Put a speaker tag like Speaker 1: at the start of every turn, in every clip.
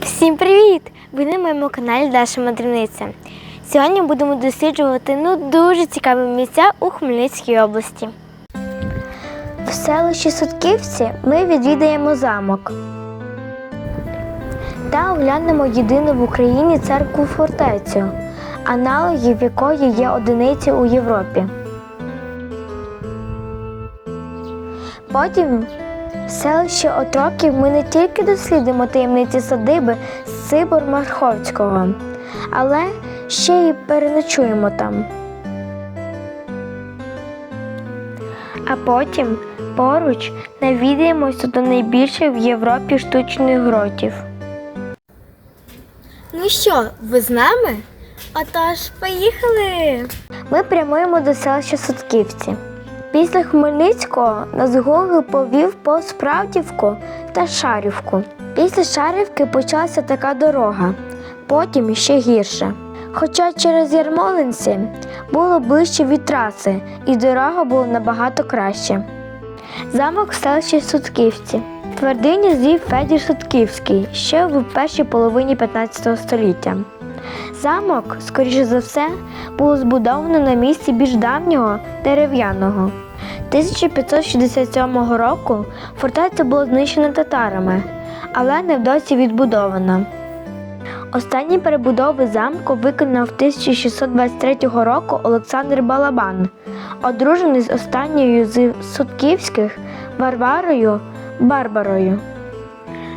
Speaker 1: Всім привіт! Ви на моєму каналі Даша Мандрівниця. Сьогодні будемо досліджувати ну дуже цікаві місця у Хмельницькій області. В селищі Сутківці ми відвідаємо замок та оглянемо єдину в Україні церкву фортецю, аналогів якої є одиниці у Європі. Потім в селищі Отроків ми не тільки дослідимо таємниці садиби Сибор Марховського, але ще й переночуємо там. А потім поруч навідаємося до найбільших в Європі штучних гротів. Ну що, ви з нами? Отож, поїхали! Ми прямуємо до селища Сутківці. Після Хмельницького нас Гогол повів по Справдівку та Шарівку. Після Шарівки почалася така дорога, потім ще гірше. Хоча через Ярмолинці було ближче від траси, і дорога була набагато краще. Замок в селищі Сутківці. Твердині звів Федір Сутківський ще в першій половині 15 століття. Замок, скоріше за все, було збудовано на місці більш давнього дерев'яного. 1567 року фортеця була знищена татарами, але невдовзі відбудована. Останні перебудови замку виконав 1623 року Олександр Балабан, одружений з останньою з Сутківських Варварою Барбарою.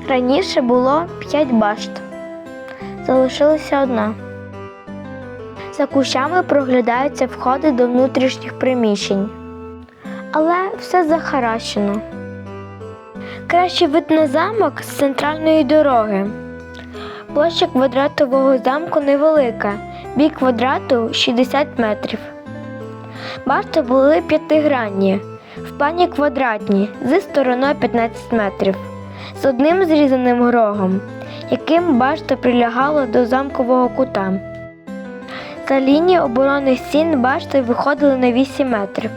Speaker 1: Раніше було п'ять башт, залишилася одна. За кущами проглядаються входи до внутрішніх приміщень. Але все захаращено. Краще вид на замок з центральної дороги. Площа квадратового замку невелика, бік квадрату 60 метрів. Башти були п'ятигранні, в плані квадратні, зі стороною 15 метрів, з одним зрізаним рогом, яким башта прилягала до замкового кута. За лінії оборонних стін башти виходили на 8 метрів.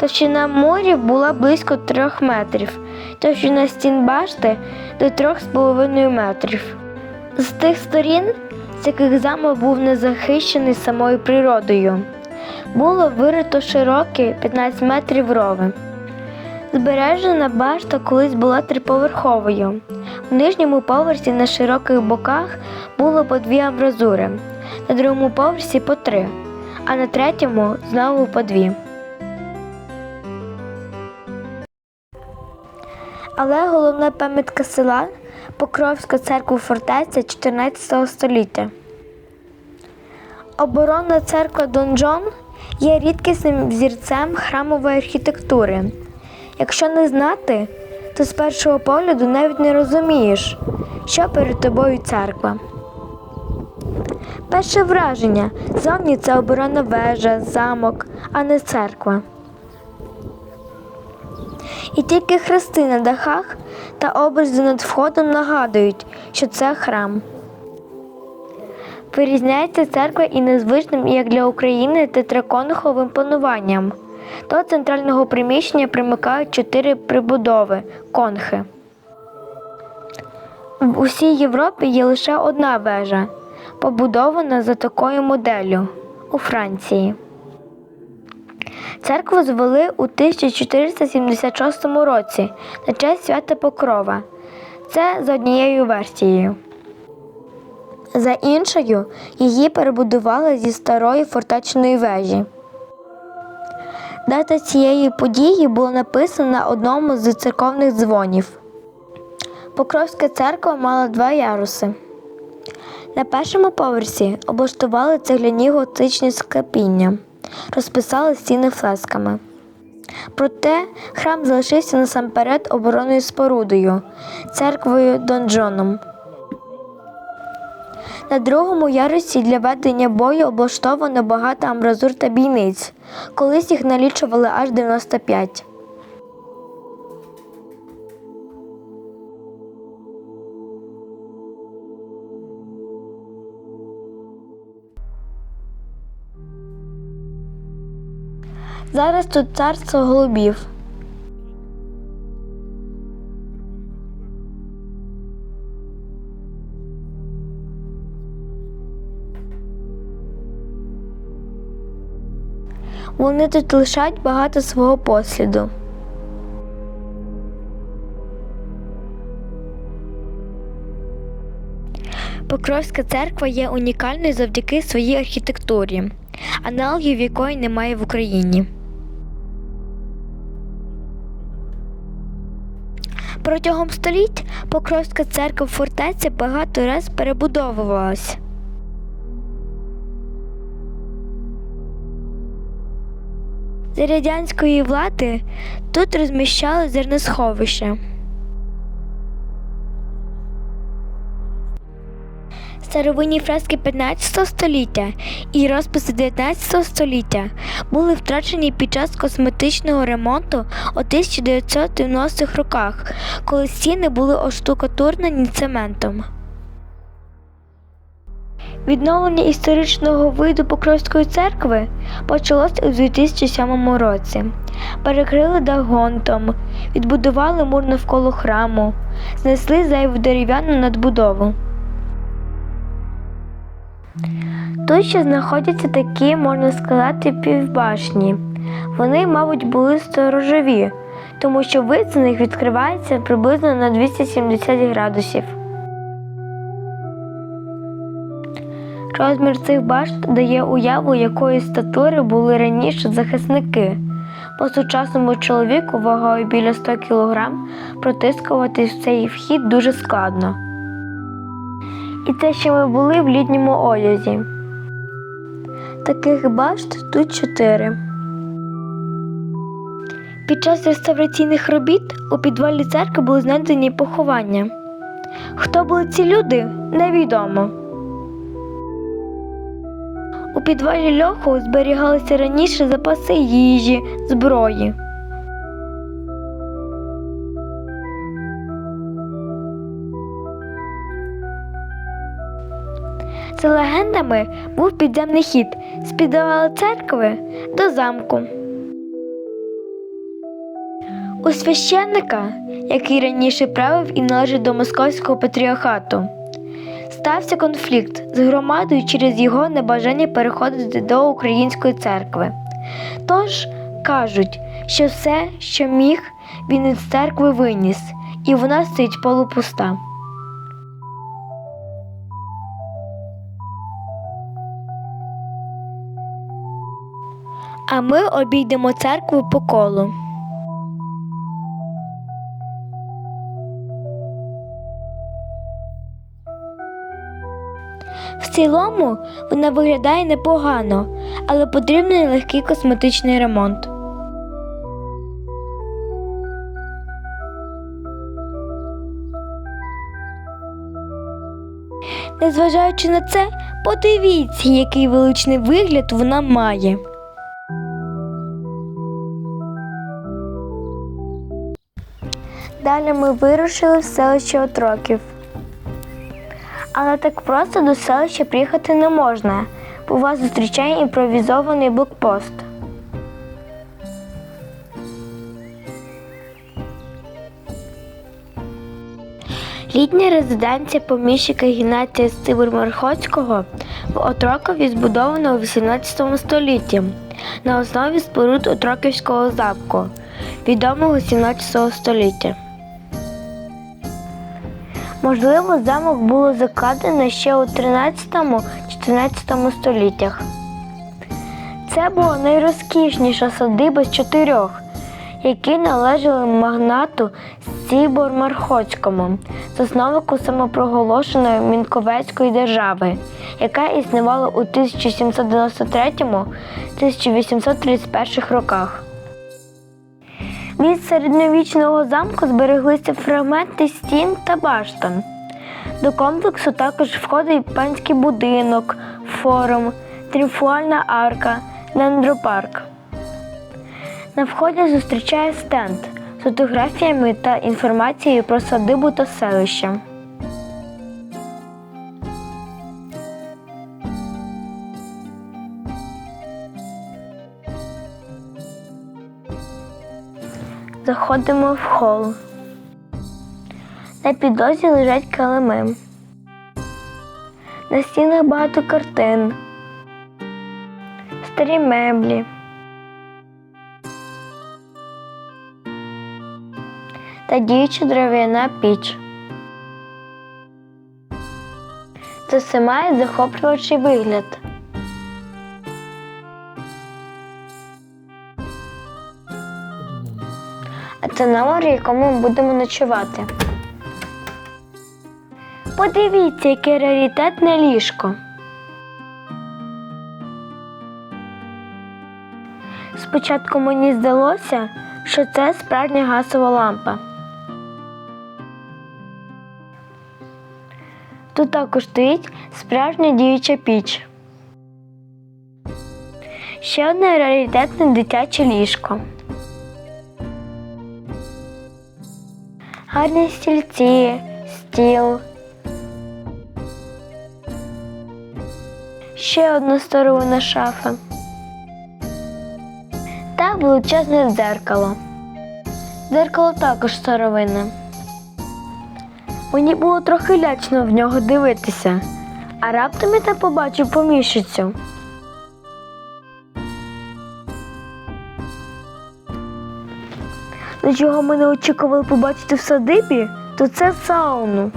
Speaker 1: Товщина мурів була близько 3 метрів, товщина стін башти до 3,5 метрів. З тих сторін, з яких замок був не захищений самою природою, було вирито широкі 15 метрів рови. Збережена башта колись була триповерховою. В нижньому поверсі на широких боках було по дві амбразури, на другому поверсі по три, а на третьому знову по дві. Але головна пам'ятка села Покровська церква фортеця 14 століття. Оборонна церква Донжон є рідкісним взірцем храмової архітектури. Якщо не знати, то з першого погляду навіть не розумієш, що перед тобою церква. Перше враження зовні це оборонна вежа, замок, а не церква. І тільки хрести на дахах та образи над входом нагадують, що це храм. Вирізняється церква і незвичним, як для України, тетраконховим плануванням. До центрального приміщення примикають чотири прибудови конхи. В усій Європі є лише одна вежа, побудована за такою моделлю у Франції. Церкву звели у 1476 році на честь свята Покрова. Це за однією версією. За іншою, її перебудували зі старої фортечної вежі. Дата цієї події була написана на одному з церковних дзвонів. Покровська церква мала два яруси. На першому поверсі облаштували цегляні готичні склепіння, розписали стіни фресками. Проте храм залишився насамперед оборонною спорудою, церквою донжоном. На другому ярусі для ведення бою облаштовано багато амбразур та бійниць. Колись їх налічували аж 95. Зараз тут царство голубів. Вони тут лишать багато свого посліду. Покровська церква є унікальною завдяки своїй архітектурі, аналогів якої немає в Україні. Протягом століть Покровська церква фортеця багато раз перебудовувалась. За радянської влади тут розміщали зерносховище. Старовинні фрески 15 століття і розписи 19 століття були втрачені під час косметичного ремонту у 1990-х роках, коли стіни були оштукатурнені цементом. Відновлення історичного виду Покровської церкви почалось у 2007 році. Перекрили дах гонтом, відбудували мур навколо храму, знесли зайву дерев'яну надбудову. Тут ще знаходяться такі, можна сказати, півбашні. Вони, мабуть, були сторожові, тому що вид з них відкривається приблизно на 270 градусів. Розмір цих башт дає уяву, якої статури були раніше захисники. По сучасному чоловіку вагою біля 100 кг протискуватись в цей вхід дуже складно. І це ще ми були в літньому одязі. Таких башт тут чотири. Під час реставраційних робіт у підвалі церкви були знайдені поховання. Хто були ці люди, невідомо. У підвалі льоху зберігалися раніше запаси їжі, зброї. За легендами був підземний хід з підвалу церкви до замку. У священника, який раніше правив і належав до московського патріархату, стався конфлікт з громадою через його небажання переходити до української церкви. Тож кажуть, що все, що міг, він із церкви виніс, і вона стоїть полупуста. А ми обійдемо церкву по колу. В цілому вона виглядає непогано, але потрібний легкий косметичний ремонт. Незважаючи на це, подивіться, який величний вигляд вона має. Далі ми вирушили в селище Отроків. Але так просто до селища приїхати не можна, бо вас зустрічає імпровізований блокпост. Літня резиденція поміщика Геннадія Стивер-Мархоцького в Отрокові збудована у XVIII столітті на основі споруд Отроківського замку, відомого XVII століття. Можливо, замок було закладено ще у 13-14 століттях. Це була найрозкішніша садиба з чотирьох, які належали магнату Сібор Мархоцькому, засновнику самопроголошеної Мінковецької держави, яка існувала у 1793-1831 роках. Від середньовічного замку збереглися фрагменти стін та баштан. До комплексу також входить панський будинок, форум, тріумфуальна арка, дендропарк. На вході зустрічає стенд з фотографіями та інформацією про садибу та селище. заходимо в хол. На підлозі лежать калими. На стінах багато картин, старі меблі. Та діюча дров'яна піч. Це все має захоплювачий вигляд. Це номер, в якому ми будемо ночувати. Подивіться, яке раритетне ліжко. Спочатку мені здалося, що це справжня газова лампа. Тут також стоїть справжня діюча піч. Ще одне раритетне дитяче ліжко. Гарні стільці, стіл. Ще одна старовина шафа. Та величезне дзеркало. Дзеркало також старовинне. Мені було трохи лячно в нього дивитися, а раптом я так побачив поміщицю. Ну чого ми не очікували побачити в садибі, то це сауну.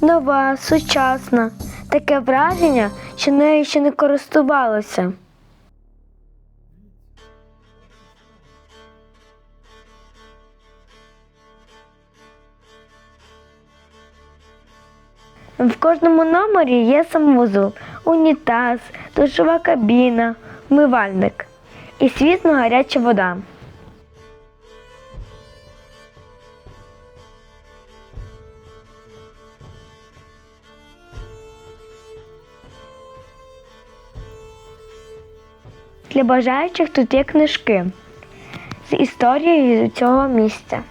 Speaker 1: Нова, сучасна. Таке враження, що нею ще не користувалося. В кожному номері є санвузол, унітаз, душова кабіна, вмивальник і, звісно, гаряча вода. Для бажаючих тут є книжки з історією цього місця.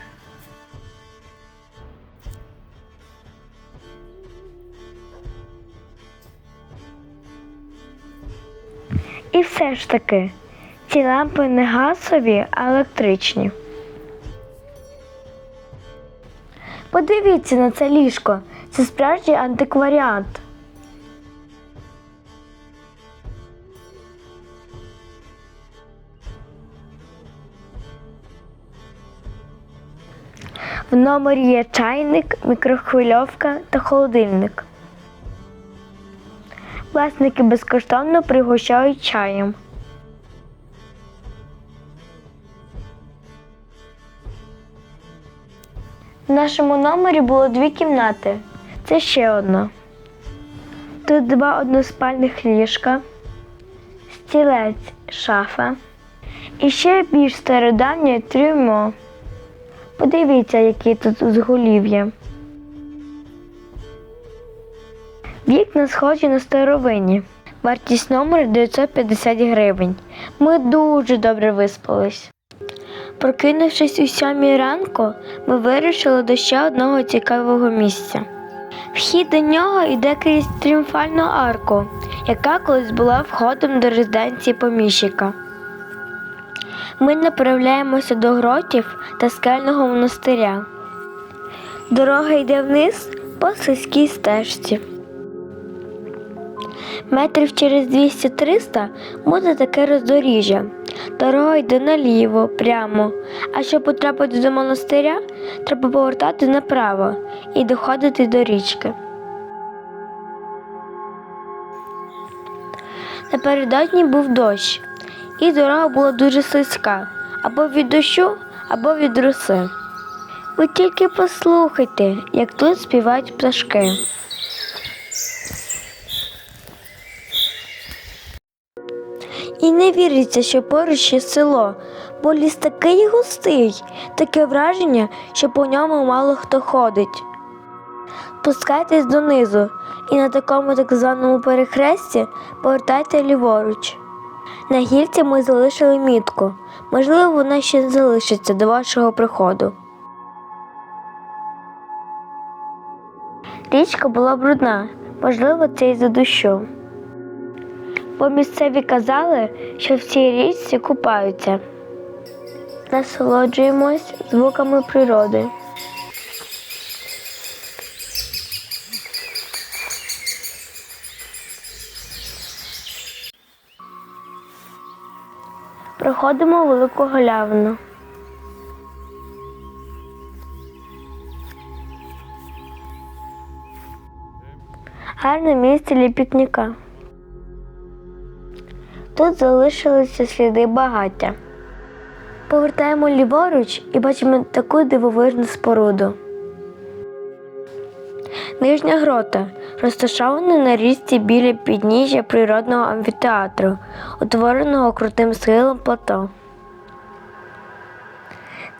Speaker 1: І все ж таки, ці лампи не газові, а електричні. Подивіться на це ліжко. Це справжній антикваріат. В номері є чайник, мікрохвильовка та холодильник. Власники безкоштовно пригощають чаєм. В нашому номері було дві кімнати. Це ще одна. Тут два односпальних ліжка, стілець, шафа і ще більш стародавнє трюмо. Подивіться, які тут узголів'я. Вікна схожі на старовинні. Вартість номеру 950 гривень. Ми дуже добре виспались. Прокинувшись у сьомій ранку, ми вирішили до ще одного цікавого місця. Вхід до нього йде крізь тріумфальну арку, яка колись була входом до резиденції поміщика. Ми направляємося до гротів та скельного монастиря. Дорога йде вниз по слизькій стежці. Метрів через 200-300 буде таке роздоріжжя. Дорога йде наліво, прямо. А щоб потрапити до монастиря, треба повертати направо і доходити до річки. Напередодні був дощ, і дорога була дуже слизька або від дощу, або від роси. Ви тільки послухайте, як тут співають пташки. І не віриться, що поруч є село, бо ліс такий густий, таке враження, що по ньому мало хто ходить. Спускайтесь донизу і на такому так званому перехресті повертайте ліворуч. На гільці ми залишили мітку. Можливо, вона ще залишиться до вашого приходу. Річка була брудна, можливо, це із за дощу бо місцеві казали, що в цій річці купаються. Насолоджуємось звуками природи. Проходимо велику галявину. Гарне місце для пікніка. Тут залишилися сліди багаття. Повертаємо ліворуч і бачимо таку дивовижну споруду. Нижня грота розташована на річці біля підніжжя природного амфітеатру, утвореного крутим схилом плато.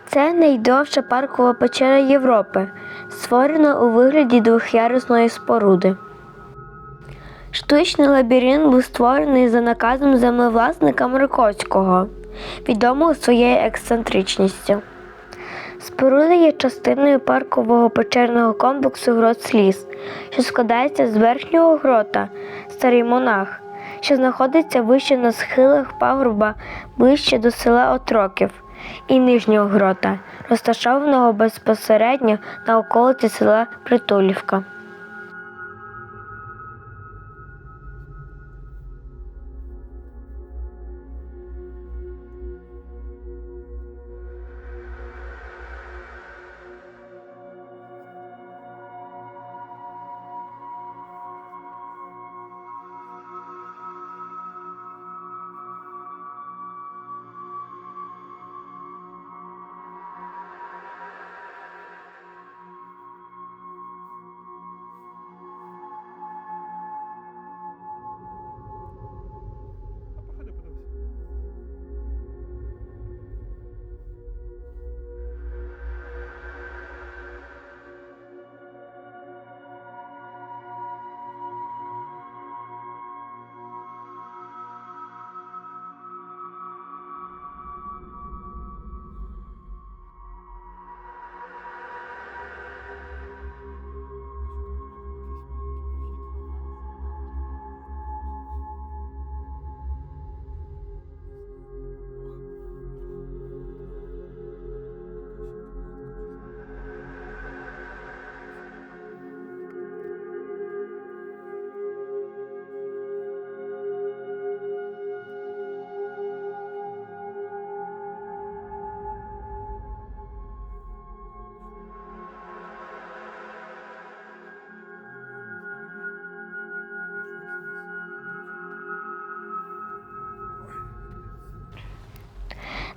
Speaker 1: Це найдовша паркова печера Європи, створена у вигляді двохярусної споруди. Штучний лабіринт був створений за наказом землевласника Миркоцького, відомого своєю ексцентричністю. Споруда є частиною паркового печерного комплексу Грот Сліз, що складається з верхнього грота Старий Монах, що знаходиться вище на схилах пагорба ближче до села Отроків, і нижнього грота, розташованого безпосередньо на околиці села Притулівка.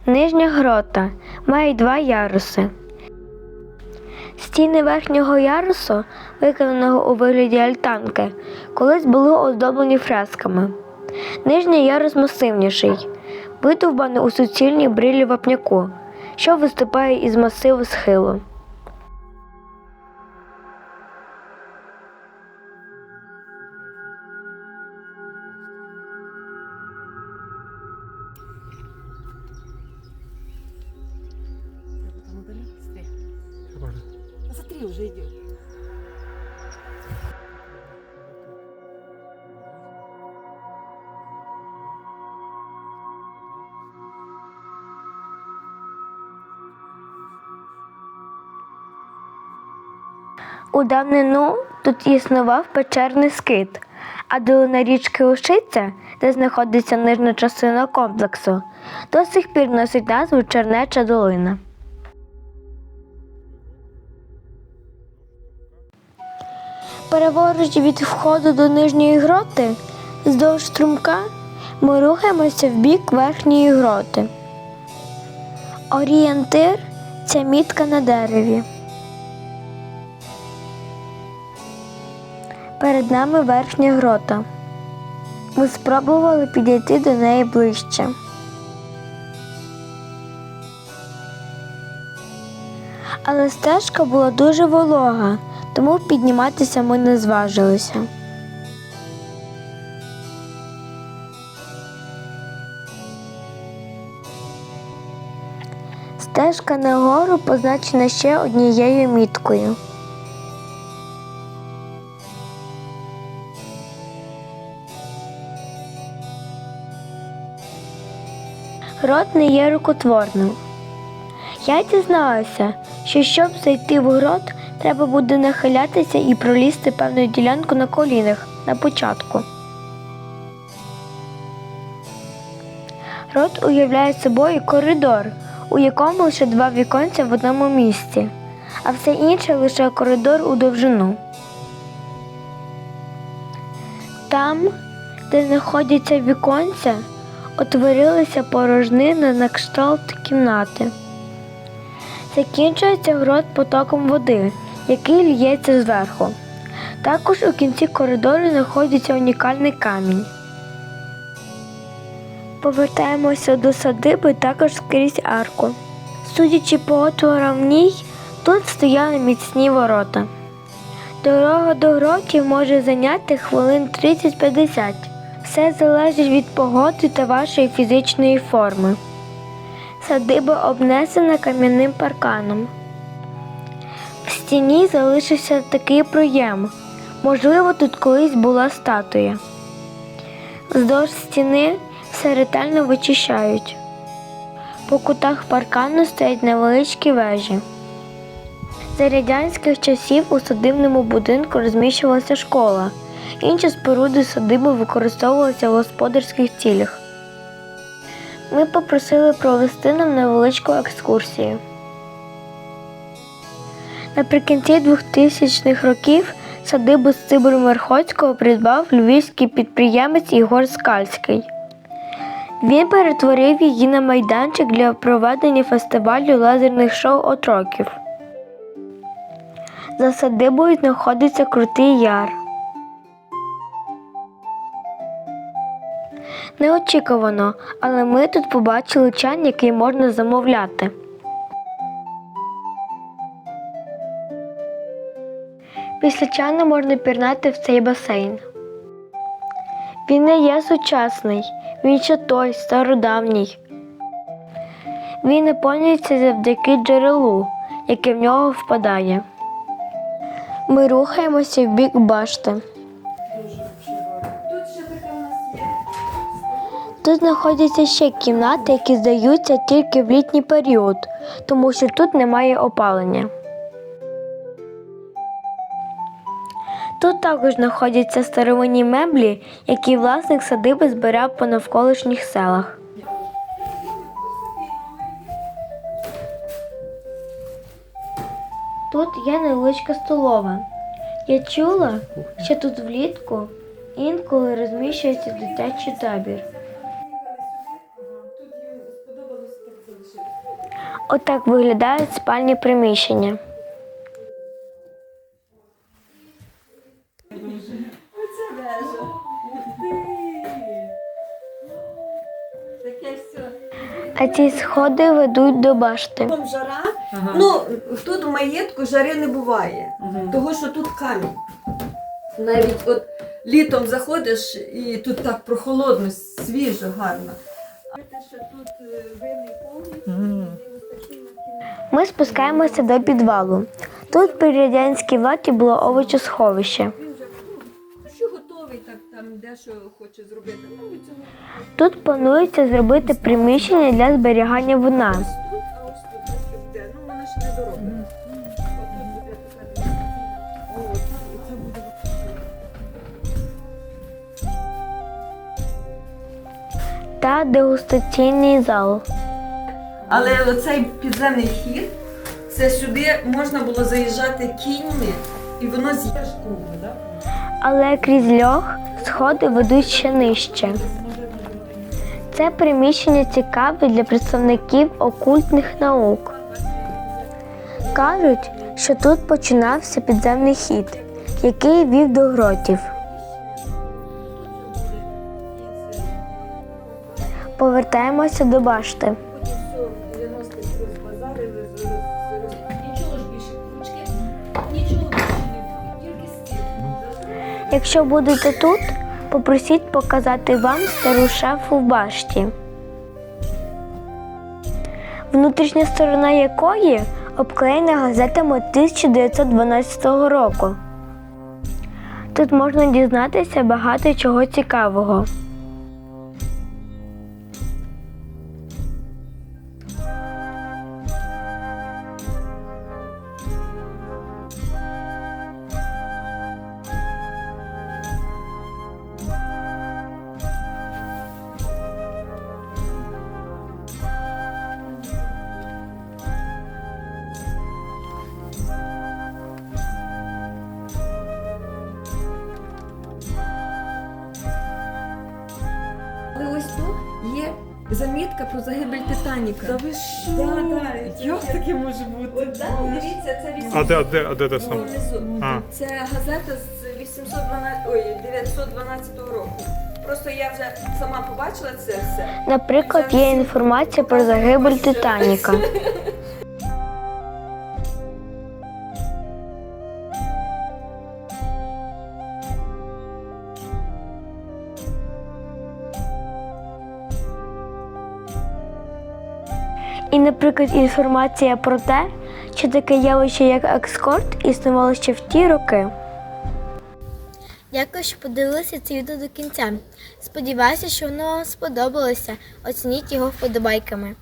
Speaker 1: Нижня грота має два яруси. Стіни верхнього ярусу, виконаного у вигляді альтанки, колись були оздоблені фресками. Нижній ярус масивніший, видовбаний у суцільній брилі вапняку, що виступає із масиву схилу. У давнину тут існував печерний скит, а долина річки Ушиця, де знаходиться нижня частина комплексу, до сих пір носить назву Чернеча долина. Переворуч від входу до нижньої гроти, вздовж струмка, ми рухаємося в бік верхньої гроти. Орієнтир це мітка на дереві. Перед нами верхня грота. Ми спробували підійти до неї ближче. Але стежка була дуже волога, тому підніматися ми не зважилися. Стежка нагору позначена ще однією міткою. Грот не є рукотворним. Я дізналася, що щоб зайти в грот, треба буде нахилятися і пролізти певну ділянку на колінах на початку. Рот уявляє собою коридор, у якому лише два віконця в одному місці, а все інше лише коридор у довжину. Там, де знаходяться віконця, утворилися порожнини на кшталт кімнати. Закінчується грот потоком води, який лється зверху. Також у кінці коридору знаходиться унікальний камінь. Повертаємося до садиби також скрізь арку. Судячи по отворам в ній, тут стояли міцні ворота. Дорога до гротів може зайняти хвилин 30-50. Все залежить від погоди та вашої фізичної форми. Садиба обнесена кам'яним парканом. В стіні залишився такий проєм. Можливо, тут колись була статуя. Вздовж стіни все ретельно вичищають. По кутах паркану стоять невеличкі вежі. За радянських часів у садибному будинку розміщувалася школа. Інші споруди садиби використовувалися в господарських цілях. Ми попросили провести нам невеличку екскурсію. Наприкінці 2000-х років садибу з Цибру-Мерхоцького придбав львівський підприємець Ігор Скальський. Він перетворив її на майданчик для проведення фестивалю лазерних шоу отроків. За садибою знаходиться Крутий Яр. Неочікувано, але ми тут побачили чан, який можна замовляти. Після чану можна пірнати в цей басейн. Він не є сучасний, він ще той стародавній. Він наповнюється завдяки джерелу, яке в нього впадає. Ми рухаємося в бік башти.
Speaker 2: Тут
Speaker 1: знаходяться ще кімнати, які здаються тільки в літній період, тому що тут немає опалення. Тут також знаходяться старовинні меблі, які власник садиби збирав по навколишніх селах. Тут є невеличка столова. Я чула, що тут влітку інколи розміщується дитячий табір. Отак виглядають спальні приміщення.
Speaker 2: Оце вежа. Таке все.
Speaker 1: А ці сходи ведуть до башти.
Speaker 2: Там жара. Ну, тут в маєтку жари не буває. Того, що тут камінь. Навіть от літом заходиш і тут так прохолодно, свіжо, гарно.
Speaker 1: Ми спускаємося до підвалу. Тут при радянській владі було
Speaker 2: вже ну,
Speaker 1: Тут планується зробити приміщення для зберігання вина.
Speaker 2: Ну,
Speaker 1: та дегустаційний зал.
Speaker 2: Але оцей підземний хід, це сюди можна було заїжджати кіньми, і воно так?
Speaker 1: Але крізь льох сходи ведуть ще нижче. Це приміщення цікаве для представників окультних наук. Кажуть, що тут починався підземний хід, який вів до гротів. Повертаємося до башти. Якщо будете тут, попросіть показати вам стару шафу в башті, внутрішня сторона якої обклеєна газетами 1912 року. Тут можна дізнатися багато чого цікавого.
Speaker 3: А де, те саме?
Speaker 2: Внизу.
Speaker 3: А.
Speaker 2: Це газета з 812, ой, 912 року. Просто я вже сама побачила це все.
Speaker 1: Наприклад, є інформація про загибель Титаніка. І, наприклад, інформація про те, що таке явище як екскорт існувало ще в ті роки. Дякую, що подивилися це відео до кінця. Сподіваюся, що воно вам сподобалося. Оцініть його вподобайками.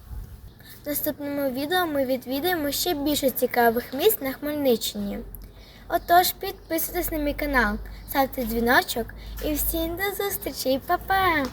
Speaker 1: В наступному відео ми відвідаємо ще більше цікавих місць на Хмельниччині. Отож, підписуйтесь на мій канал, ставте дзвіночок і всім до зустрічі, Па-па!